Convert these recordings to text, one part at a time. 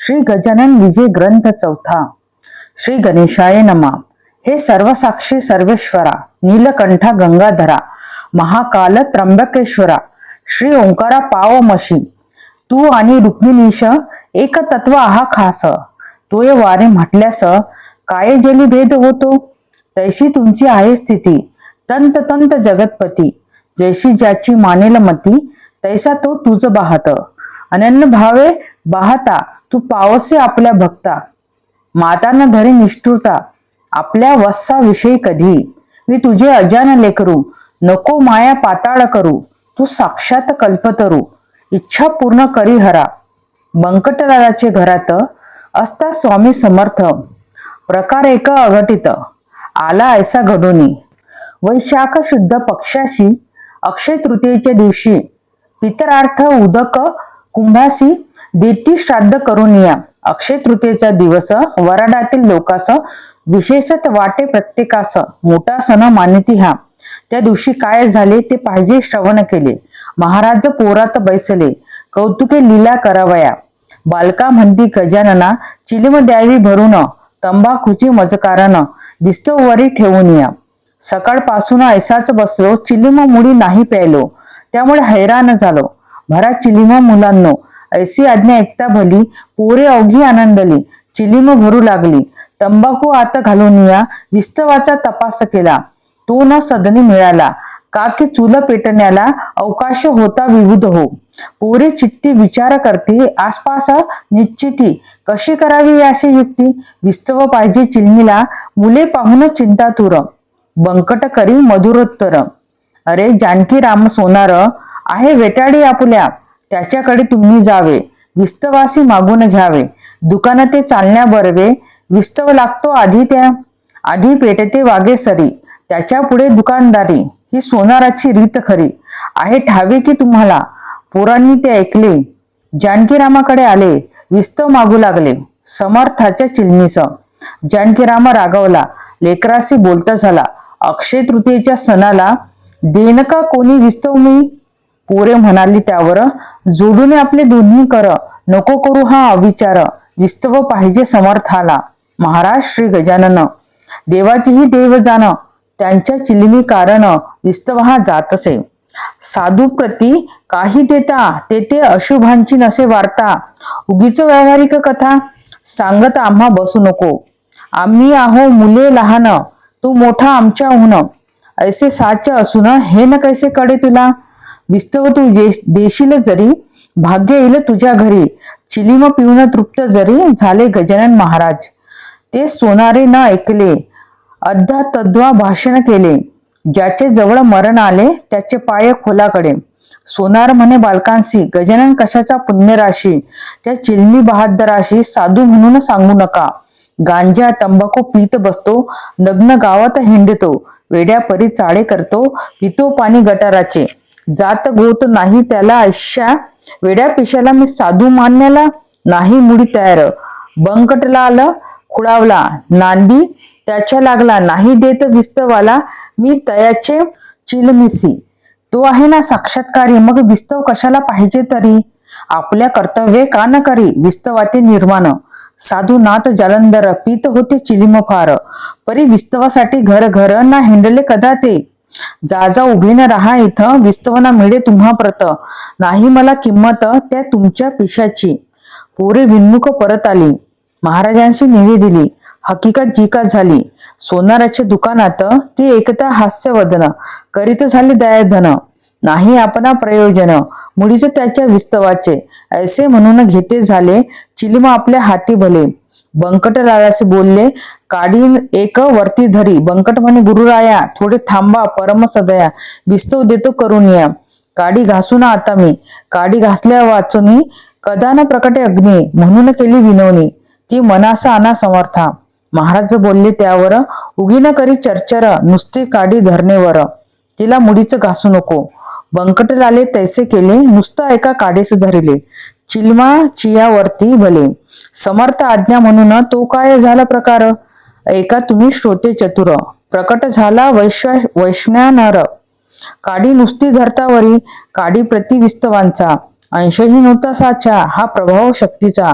श्री गजानन विजय ग्रंथ चौथा. श्री गणेशाय नमा. हे सर्वसाक्षी सर्वेश्वरा नीलकंठा गंगाधरा महाकाल त्र्यंबकेश्वरा श्री ओंकारा पावमशी तू आणि रुक्मिणीश एक तत्व आहा खास. तोय वारे म्हटल्यास काय जली भेद होतो? तैशी तुमची आहे स्थिती तंत तंत जगतपती. जैशी ज्याची मानेल मती तैसा तो तुझ बाहत. अनन्य भावे बाहता तू पावसे आपल्या भक्ता. माताना धरी निष्ठुरता. आपल्या वस्साविषयी कधी. मी तुझे अजान लेकरू नको माया पाताळ करू. तू साक्षात कल्पतरू. इच्छा पूर्ण करी हरा. बंकटलालाचे घरात असता स्वामी समर्थ. प्रकार एक अघटित. आला ऐसा घडोनी. वैशाख शुद्ध पक्षाशी अक्षय तृतीयेच्या दिवशी पितरार्थ उदक कुंभासी देती श्राद्ध करून या. अक्षय तृतीयेचा दिवस वराडातील लोकास विशेषत वाटे प्रत्येकास मोठा सण मानिती हा. त्या दिवशी काय झाले ते पाहिजे श्रवण केले. महाराज पोरात बैसले. कौतुके लीला करावया. बालका म्हणती गजानना चिलिम द्यावी भरून तंबाखूची मजकारण वरी ठेवून या. सकाळपासून ऐसाच बसलो चिलिम मुडी नाही प्यायलो. त्यामुळे हैराण झालो. भरा चिलिम मुलांनो ऐसी आज्ञा ऐकता भली पोरे अवघी आनंदली चिलीम भरू लागली. तंबाखू आत घालून या विस्तवाचा तपास केला. तो न सदनी मिळाला. का की चूल पेटण्याला अवकाश होता विविध हो. पोरे चित्ती विचार करते आसपास निश्चिती. कशी करावी याशी युक्ती? विस्तव पाहिजे चिलमीला मुले पाहून चिंतातुर. बंकट करी मधुरोत्तर. अरे जानकी राम सोनार आहे वेटाडी आपल्या. त्याच्याकडे तुम्ही जावे. विस्तवासी मागून घ्यावे. दुकान ते चालण्या बरवे. विस्तव लागतो आधी त्या आधी पेटते वागे सरी. त्याच्या पुढे दुकानदारी. ही सोनाराची रीत खरी. आहे ठावे की तुम्हाला? पोरांनी ते ऐकले. जानकीरामाकडे आले. विस्तव मागू लागले. समर्थाच्या चिलमीस जानकीरामा रागवला. लेकराशी बोलता झाला. अक्षय तृतीयेच्या सणाला देन का कोणी विस्तव मी? पोरे म्हणाली त्यावर जोडून आपले दोन्ही कर नको करू हा अविचार विस्तव पाहिजे समर्थाला. महाराज श्री गजानन देवाचीही देव जाण त्यांच्या चिलमी कारण विस्तव हा जातसे. साधू प्रती काही देता ते ते अशुभांची नसे वार्ता. उगीच व्यावहारिक कथा सांगत आम्हा बसू नको. आम्ही आहो मुले लहान तू मोठा आमच्याहून. ऐसे साच असून हे न कैसे कडे तुला? विस्तव तू देशील जरी भाग्य येईल तुझ्या घरी. चिलिम पिऊन तृप्त जरी झाले गजानन महाराज. ते सोनारे न ऐकले अद्धा तद्वा भाषण केले. ज्याचे जवळ मरण आले त्याचे पाय खोलाकडे. सोनार म्हणे बालकांशी गजानन कशाचा पुण्यराशी? त्या चिलमी बहादराशी साधू म्हणून सांगू नका. गांजा तंबाखू पीत बसतो नग्न गावात हिंडतो. वेड्या परी चाळे करतो पितो पाणी गटाराचे. जात गोत नाही त्याला आयुष्या वेड्या पिशाला मी साधू मानण्याला नाही मुडी तयार. बंकटला आलं खुळावला नांदी त्याच्या लागला नाही देत विस्तवाला मी तयाचे चिलमिसी. तो आहे ना साक्षात्कारी मग विस्तव कशाला पाहिजे तरी? आपल्या कर्तव्ये का न करी? विस्तवाते निर्माण. साधू नाथ जालंधर पीत होते चिलिम फार परी विस्तवासाठी घर घर ना हिंडले कदा ते? जा जा उभे न राहा इथं विस्तवना मिळे तुम्हा प्रत. नाही मला किंमत त्या तुमच्या पिशाची. पोरे विन्मुख परत आली. महाराजांशी निवी दिली. हकीकत जिका झाली. सोनाराच्या दुकानात ती एकता हास्यवदन करीत झाली दयाधन. नाही आपणा प्रयोजन. मुळीच त्याच्या विस्तवाचे. ऐसे म्हणून घेते झाले. चिलिमा आपल्या हाती भले. बंकटलालासे बोलले काडी एक वरती धरी. बंकट म्हणे गुरुराया थोडे थांबा परम सदया. विस्तव देतो करून या काडी घासू ना आता मी. काडी घासल्या वाचून कदा न प्रकटे अग्नी. म्हणून केली विनवणी. ती मनासा आना समर्था महाराज बोलले त्यावर उगी न करी चर्चर. नुसती काडी धरणेवर. तिला मुडीच घासू नको. बंकटलाले तैसे केले नुसतं एका काडीस धरिले. चिलमा चियावरती भले. समर्थ आज्ञा म्हणून तो काय झाला प्रकार? एका तुम्ही श्रोते चतुर प्रकट झाला वैश्व वैष्णा काडी नुसती धरतावरी काडी प्रतिविस्तवांचा अंशहीन होता साचा हा प्रभाव शक्तीचा.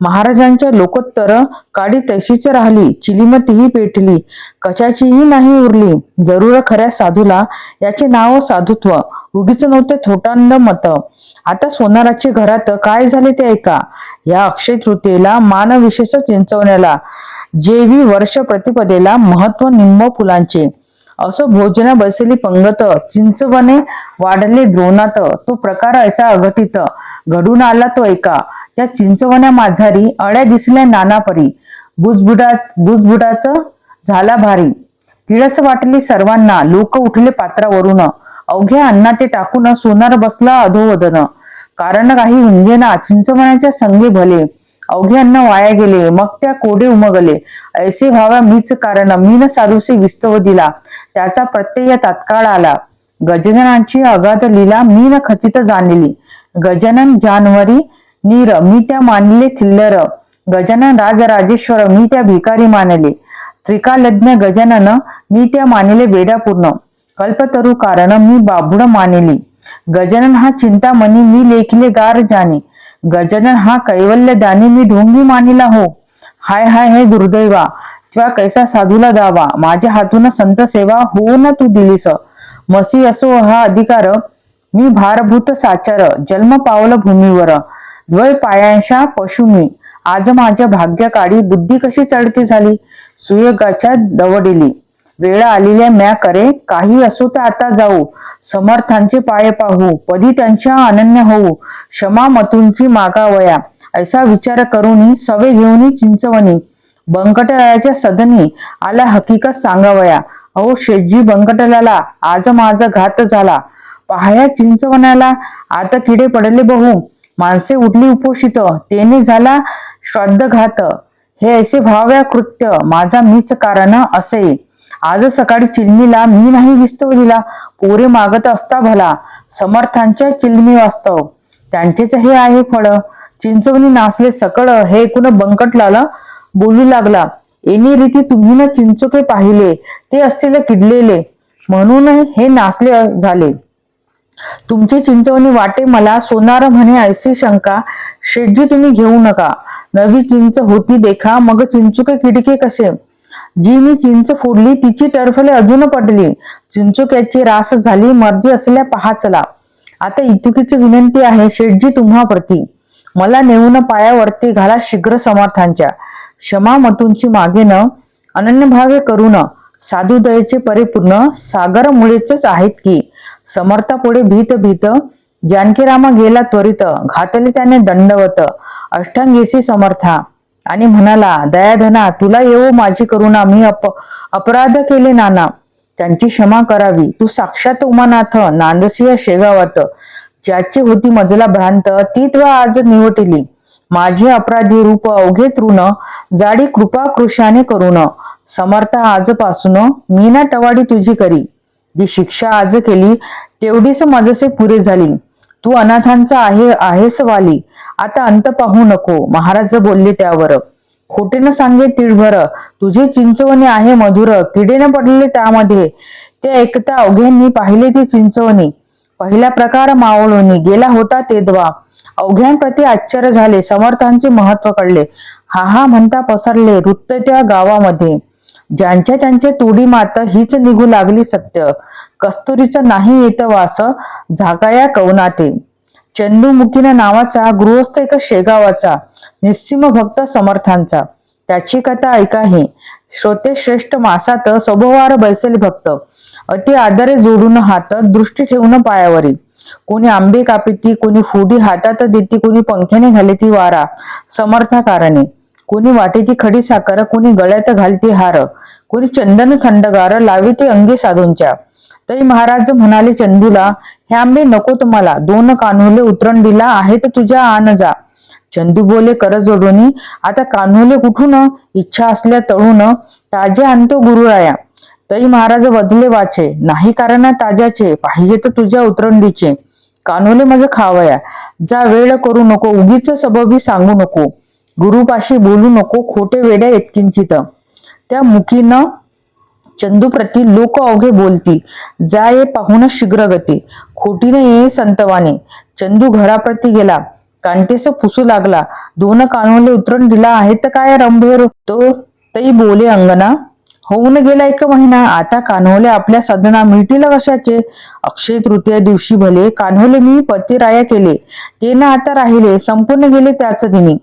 महाराजांच्या लोकोत्तर काडी तशीच राहिली चिलीमतीही पेटली कशाचीही नाही उरली. जरूर खऱ्या साधूला याचे नाव साधुत्व. उगीच नव्हते थोटांड मत. आता सोनाराचे घरात काय झाले ते ऐका. या अक्षय तृतीयेला मानविशेष चिंचवण्याला जेवी वर्ष प्रतिपदेला महत्त्व निंब फुलांचे. असं भोजना बसली पंगत चिंचवने वाढले द्रोणात. तो प्रकार असा अघटित. घडून आला तो ऐका. त्या चिंचवण्या माझारी अड्या दिसल्या नानापरी. बुजबुडात बुजबुडाच झाला भारी. तिळस वाटली सर्वांना. लोक उठले पात्रावरून. अवघ्या अन्ना ते टाकून सोनार बसला अधोवदन कारण काही हुंजेना चिंचवण्याच्या संगे भले. अवघे अन्न वाया गेले मग त्या कोडे उमगले. ऐसे व्हावा मीच कारण मीन साधुसे विस्तव दिला त्याचा प्रत्यय तात्काळ आला. गजनांची अगाध लीला मीन खचित जाणली. गजानन जानवरी नीर मी त्या मानले थिल्लर. गजानन राजराजेश्वर मी त्या भिकारी मानले. त्रिकालज्ञ गजानन मी त्या मानिले वेडापूर्ण कल्पतरू कारण मी बाबुड मानिली. गजानन हा चिंतामणी मी लेखिले गार जाणे गजानन हा कैवल्य दानी मी ढोंगी मानिला हो. हाय हाय हे दुर्दैवा किंवा कैसा साधूला दावा? माझ्या हातून संत सेवा हो ना तू दिलीस. मसी असो हा अधिकार मी भारभूत साचार जन्म पावल भूमीवर. द्वय पायांशा पशु मी. आज माझ्या भाग्य काढी बुद्धी कशी चढती झाली? सुयोगाच्या दवडिली. वेळ आलेल्या म्या करे काही असो तर आता जाऊ. समर्थांचे पाय पाहू पदी त्यांच्या अनन्य होऊ. क्षमा मतूंची मागावया ऐसा विचार करून सवे घेऊन चिंचवणी बंकटलाच्या सदनी आला हकीकत सांगावया. अहो शेटजी बंकटलाला आज माझा घात झाला. पाहया चिंचवण्याला आता किडे पडले बहु माणसे उठली उपोषित. तेने झाला श्राद्धघात. हे ऐसे व्हाव्या कृत्य. माझा मीच कारण असे. आज सकाळी चिलमीला मी नाही विस्तव दिला. पोरे मागत असता भला. समर्थांच्या चिलमी वास्तव. त्यांचेच हे आहे फळ. चिंचवणी नाचले सकळ. हे ऐकून बंकटलाल बोलू लागला. एनी रीती तुम्ही ना चिंचुके पाहिले. ते असतील किडलेले. म्हणून हे नाचले झाले. तुमची चिंचवणी वाटे मला सोनार म्हणे ऐसी शंका. शेटजी तुम्ही घेऊ नका. नवी चिंच होती देखा. मग चिंचुके किडके कसे? जी मी चिंच फोडली तिची टरफले अजून पडली. चिंचुक्याची रास झाली मर्जी असल्या पहा चला आता इतुकीची विनंती आहे शेठजी तुम्हा प्रती मला नेऊन पायावरती घाला शीघ्र समर्थांच्या. क्षमा मतूंची मागे न अनन्य भावे करून साधू दयेचे परिपूर्ण सागर मुळेच आहेत की. समर्थापुढे भीत भीत जानकीरामा गेला त्वरित घातले त्याने दंडवत. अष्टांगेसी समर्था. आणि म्हणाला दयाधना तुला येऊ माझी करुणा मी अप अपराध केले नाना. त्यांची क्षमा करावी. तू साक्षात उमानाथ नांदसिंह शेगावात. ज्याची होती मजला भ्रांत ती त्वा आज निवटिली. माझे अपराधी रूप अवघे तृण जाडी कृपा कृशाने करुण. समर्थ आजपासून मी ना टवाडी तुझी करी. जी शिक्षा आज केली तेवढीच माझसे पुरे झाली. तू अनाथांचा आहे आहेस वाली. आता अंत पाहू नको. महाराज बोलले त्यावर खोटे न सांगे तिळभर तुझे चिंचवणी आहे मधुर किडे न पडलेले त्यामध्ये. ते ऐकता अवघ्यांनी पाहिले ती चिंचवणी. पहिला प्रकार मावळोनी गेला होता ते द्वा अवघ्यांप्रती आश्चर्य झाले समर्थांचे महत्त्व कळले. हा हा म्हणता पसरले वृत्त त्या गावामध्ये. ज्यांच्या त्यांचे तोडी मात हीच निघू लागली सत्य. कस्तुरीचं नाही येत वास झाकाया कवनाते चंदुमुखीना नावाचा गृहस्थ एका शेगावाचा निस्सिम भक्त समर्थांचा. त्याची कथा ऐका हे. श्रोते श्रेष्ठ मासात सभोवार बैसले भक्त. अति आदरे जोडून हात दृष्टी ठेवून पायावरील कोणी आंबे कापिती कोणी फुडी हातात देती कोणी पंख्याने घालेती वारा. समर्था कारणे कोणी वाटेती खडी साखर कोणी गळ्यात घालती हार. कोणी चंदन थंडगार लावी ती अंगी साधूंच्या. तरी महाराज म्हणाले चंदूला हे आंबे नको तुम्हाला. दोन कान्होले उतरंड दिला आहे तर तुझ्या आन जा चंदू बोले कर आता कान्होले कुठून? इच्छा असल्या तळून. ताजे आणतो गुरुराया. तरी महाराज बदले वाचे नाही कारण ताज्याचे. पाहिजे तर तुझ्या उतरंडीचे. कान्होले माझं खावया. जा वेळ करू नको. उगीच सबबी सांगू नको. गुरुपाशी बोलू नको. खोटे वेड्या येतकिंचित त्या मुखीनं चंदूप्रती लोक अवघे बोलती जा ये पाहून शीघ्र गती. खोटीने ये संतवाने. चंदू घराप्रती गेला. कांटेस पुसू लागला. दोन कानोले उतरून दिला. आहे तर काय रंभेर? तो तई बोले अंगना होऊन गेला एक महिना. आता कान्होले आपल्या साधना मिळतील कशाचे? अक्षय तृतीय दिवशी भले कान्होले मी पतिराया केले. ते ना आता राहिले. संपूर्ण गेले त्याच दिनी.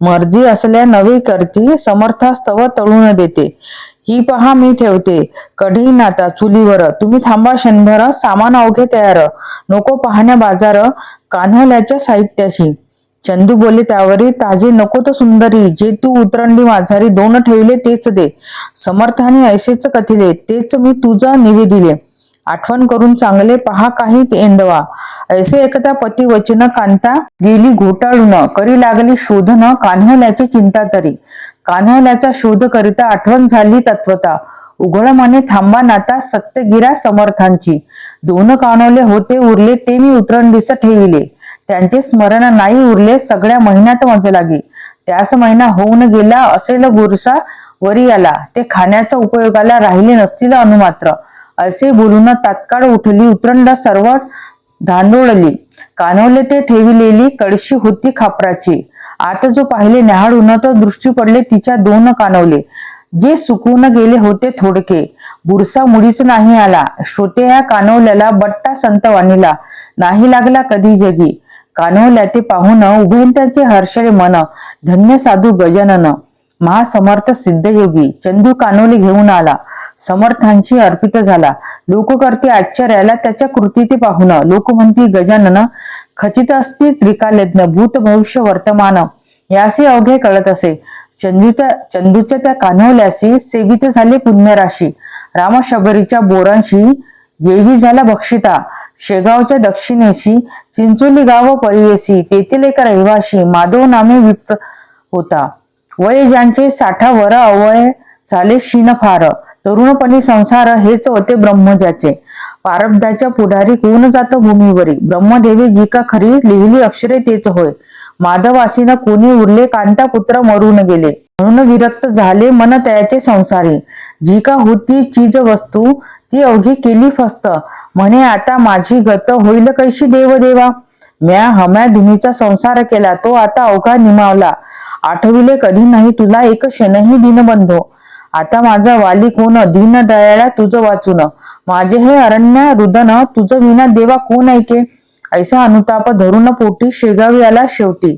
मर्जी असल्या नवे करती समर्थास्तव तळून देते. ही पहा मी ठेवते. कढई नाता चुलीवर. तुम्ही थांबा क्षणभर सामान अवघे तयार. नको पाहण्या बाजार कान्हल्याच्या साहित्याशी. चंदू बोले त्यावरी ताजे नको तर सुंदरी. जे तू उतरंडी माझारी दोन ठेवले तेच दे. समर्थाने ऐसेच कथिले तेच मी तुझा निवेदिले. आठवण करून चांगले पहा काही एंदवा ऐसे एकदा पती वचन कांता गेली घोटाळून. करी लागली शोधन कान्हल्याची चिंता तरी. कान्होल्याचा शोध करिता आठवण झाली तत्वता. उघड मने थांबा नाता सत्यगिरा समर्थांची. दोन कानवले होते उरले ते मी उतरंडीस ठेविले. त्यांचे स्मरण नाही उरले सगळ्या महिन्यात मज लागे. त्याच महिना होऊन गेला असेल बुरसा वरी आला. ते खाण्याच्या उपयोगाला राहिले नसतील अनुमात्र. असे बोलून तात्काळ उठली उतरंड सर्व धांदोळली. कानवले ते ठेविलेली कळशी होती खापराची. आता जो पाहिले न्याहाळून तर दृष्टी पडले तिच्या दोन कानवले. जे सुकून गेले होते थोडके. बुरसा मुळीच नाही आला. श्रोते या कानवल्याला बट्टा संत वाणीला. नाही लागला कधी जगी. कानवल्या ते पाहून उभयंत्याचे हर्षले मन. धन्य साधू गजानन. महासमर्थ सिद्धयोगी. चंदू कानोली घेऊन आला. समर्थांशी अर्पित झाला. लोककर्ते आश्चर्याला त्याच्या कृती ते पाहून. लोक म्हणती गजानन खचित असती त्रिकालज्ञ भूत भविष्य वर्तमान. यासी अवघे कळत असे. चंदूच्या चंदूच्या त्या कान्होल्याशी सेवित झाले पुण्यराशी. रामशबरीच्या बोरांशी जेवी झाला भक्षिता. शेगावच्या दक्षिणेशी चिंचोली गाव परियेसी तेथील एक रहिवाशी माधव नामे विप्र होता. वय ज्यांचे साठा वर अवय झाले शिनफार तरुणपणी संसार हेच होते ब्रह्मजाचे पारब्धाच्या पुढारी कोण जात भूमीवरी? ब्रह्मदेवी जी का खरी लिहिली अक्षरे तेच होय. माधवासीनं कोणी उरले कांता पुत्र मरून गेले. म्हणून विरक्त झाले मन तयाचे संसारी. जी का होती चीज वस्तू ती अवघी केली फस्त. म्हणे आता माझी गत होईल कैशी देव देवा म्या हम्या धुनीचा संसार केला तो आता अवघा निमावला. आठविले कधी नाही तुला एक क्षणही दिनबंधो. आता माझा वाली कोण दीन दयाळा तुझं वाचून. माझे हे अरण्य रुदन तुझं विना देवा कोण ऐके ऐसा अनुताप धरून पोटी शेगावी आला शेवटी.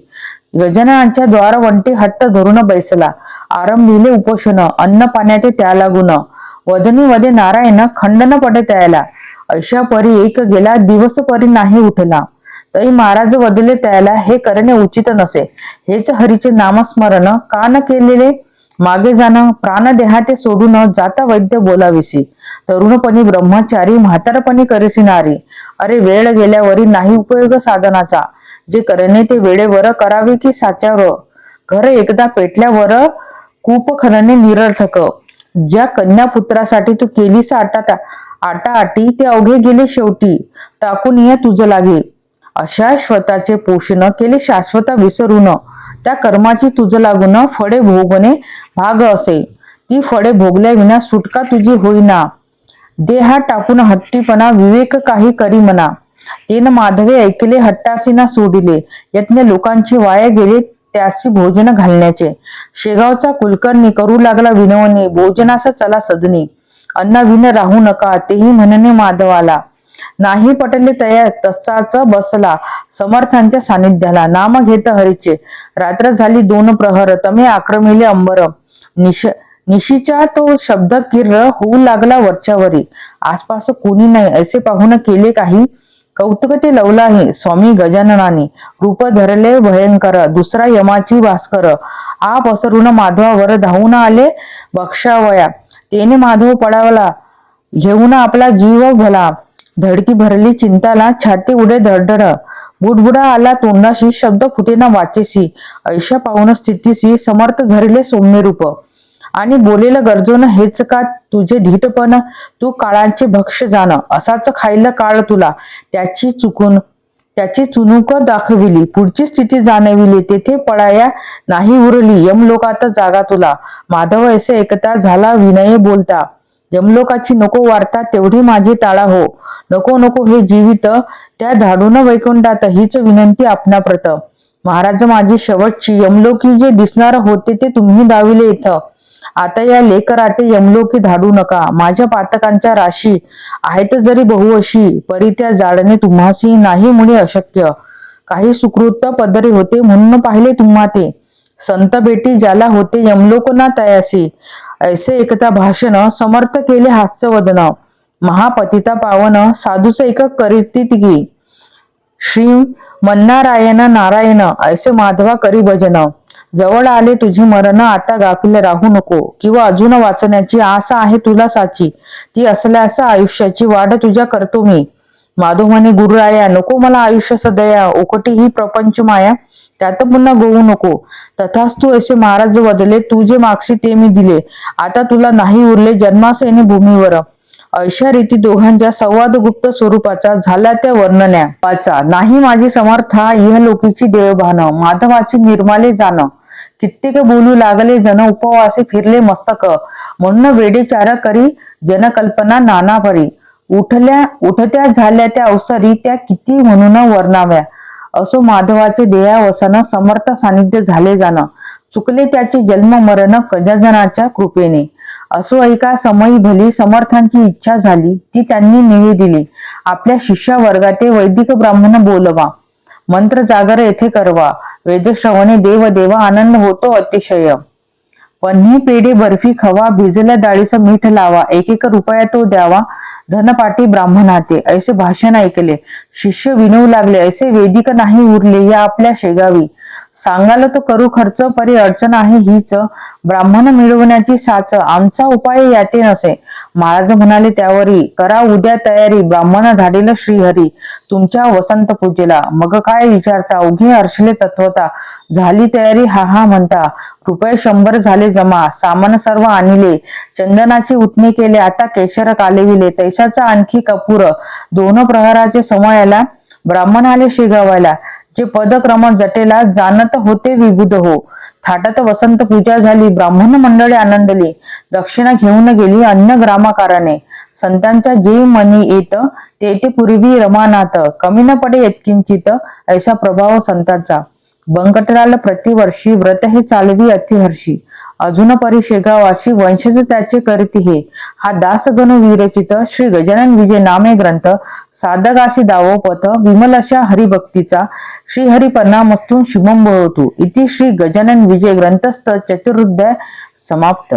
गजाननाच्या द्वारवंटी हट्ट धरून बैसला. आरंभिले उपोषण अन्न पाण्याचे त्या लागून वदनी वदे नारायण खंडन पडे त्याला. अशा परी एक गेला दिवस परी नाही उठला. तरी महाराज वदले त्याला हे करणे उचित नसे. हेच हरीचे नामस्मरण का न केलेले मागे जाणं प्राणदेहाते सोडून जाता वैद्य बोलाविसी तरुणपणी ब्रह्मचारी म्हातारपणी करेसी अरे वेळ गेल्यावरी नाही उपयोग साधनाचा. जे करणे ते वेळेवर करावे की साच्यावर घर एकदा पेटल्यावर कूप खणणे निरर्थक. ज्या कन्या पुत्रासाठी तू केलीस आटा आटा आटी ते अवघे गेले शेवटी. टाकून ये तुझं लागे. अशा स्वतःचे पोषण केले शाश्वता विसरून. त्या कर्माची तुझ लागून फळे भोगणे भाग असे. ती फळे भोगल्या विना सुटका तुझी होईना. देहा टाकून हट्टीपणा विवेक काही करी म्हणा तेन माधवे ऐकले हट्टासीना सोडिले. यत्न लोकांची वाया गेले त्यासी भोजन घालण्याचे. शेगावचा कुलकर्णी करू लागला विनवणे भोजनास चला सदनी. अन्न विन राहू नका तेही म्हणणे माधवाला. नाही पटले तया तसाच बसला. समर्थांच्या सानिध्याला नाम घेत हरीचे. रात्र झाली दोन प्रहर तमे आक्रमिले अंबर. निश निशीचा तो शब्द किर्र होऊ लागला वरच्यावरी. आसपास कोणी नाही असे पाहून केले काही? कौतुक ते लवला आहे स्वामी गजाननाने. रूप धरले भयंकर दुसरा यमाची भास्कर. आ पसरून माधवावर धावून आले बक्षावया. तेने माधव पडावला घेऊन आपला जीव भला. धडकी भरली चिंताला छाती उडे धडधड. बुडबुडा आला तोंडाशी शब्द फुटेना वाचेसी ऐशा पाहून स्थितीशी समर्थ धरले सौम्य रूप. आणि बोलेलं गरजून हेच का तुझे धीटपण? तू काळाचे भक्ष जाण. असाच खायला काळ तुला. त्याची चुकून त्याची चुणूक दाखविली. पुढची स्थिती जाणविली. तेथे पळाया नाही उरली. यम लोकात जागा तुला. माधव ऐसे एकता झाला विनय बोलता. यमलोकाची नको वार्ता तेवढी माझी टाळा हो. नको नको हे जीवित. त्या धाडून वैकुंठात हीच विनंती आपणाप्रत. महाराज माझी शेवटची यमलोकी जे दिसणार होते ते तुम्ही दाविले इथं. आता या लेकराते यमलोकी धाडू नका. माझ्या पातकांच्या राशी आहेत जरी बहुअशी परी त्या जाडणे तुम्हासी नाही मुळे अशक्य. काही सुकृत पदरी होते म्हणून पाहिले तुम्हा ते संत बेटी ज्याला होते यमलोक ना तयासी. ऐसे एकता भाषण समर्थ केले हास्यवदन महापतिता पावन साधूच एक करीती गी श्री मन्नारायण नारायण ऐसे माधवा करी भजन जवळ आले तुझे मरण आता गाफील राहू नको. किंवा अजून वाचण्याची आशा आहे तुला साची. ती असल्यास आयुष्याची वाढ तुझ्या करतो मी. माधव म्हणे गुरुराया नको मला आयुष्य सदया ओकटी ही प्रपंच माया. त्यात पुन्हा गोवू नको. तथाच तू असे महाराज बदले तू जे मागशी ते मी दिले. आता तुला नाही उरले जन्मास भूमीवर. अशा रीती दोघांच्या संवाद गुप्त स्वरूपाचा झाला त्या वर्णन्या वाचा नाही माझी समर्था इहलोकीची देवभान माधवाची निर्माले जाण. कित्येक बोलू लागले जन उपवासे फिरले मस्तक. म्हणून वेडेचार करी जनकल्पना नाना परी उठल्या उठत्या झाल्या त्या अवसरी त्या किती म्हणून वर्णाव्या? असो माधवाचे देहावसान समर्थ सानिध्य झाले जाणं. चुकले त्याचे जन्म मरण गजाजनाच्या कृपेने. असो एका समयी भली समर्थांची इच्छा झाली ती त्यांनी निवेदिली आपल्या शिष्या वर्गाते वैदिक ब्राह्मण बोलवा. मंत्र जागर येथे करवा. वेदश्रवणे देव देवा आनंद होतो अतिशय. पन्ही पेढे बर्फी खवा भिजल्या डाळीचं मीठ लावा. एक एक रुपया तो द्यावा. धनपाटी ब्राह्मणाते. ऐसे भाषण ऐकले. शिष्य विनवू लागले. ऐसे वेदिक नाही उरले या आपल्या शेगावी. सांगाल तो करू खर्च परी अडचण आहे हीच. ब्राह्मण मिळवण्याची साच आमचा उपाय याते नसे. महाराज म्हणाले त्यावरी करा उद्या तयारी ब्राह्मण धाडील श्रीहरी. तुमच्या वसंत पूजेला. मग काय विचारता? उघे हर्षले तत्वता. झाली तयारी हा हा म्हणता. रुपये शंभर झाले जमा. सामान सर्व आणले. चंदनाचे उठणे केले. आता केशर कालेविले. तैसाचा आणखी कपूर. दोन प्रहाराचे समयाला. ब्राह्मण आले शेगावायला जे पदक्रम जटेला जाणत होते विबुध हो. थाटात वसंत पूजा झाली ब्राह्मण मंडळी आनंदली दक्षिणा घेऊन गेली अन्य ग्रामाकाराने. संतांच्या जे मनी येत ते ते पूर्वी रमानाथ कमी न पडे येतकिंचित ऐसा प्रभाव संतांचा. बंकटराल प्रतिवर्षी व्रत हे चालवी अतिहर्षी. अजून परी शेगावाशी वंशज त्याचे करीत हे. हा दासगण विरचित श्री गजानन विजय नामे ग्रंथ साधकाशी दावोपथ विमल अशा हरिभक्तीचा श्री हरिपन्ना मस्तून शुभम भवतु इति श्री गजानन विजय ग्रंथस्थ चतुर्दय समाप्त.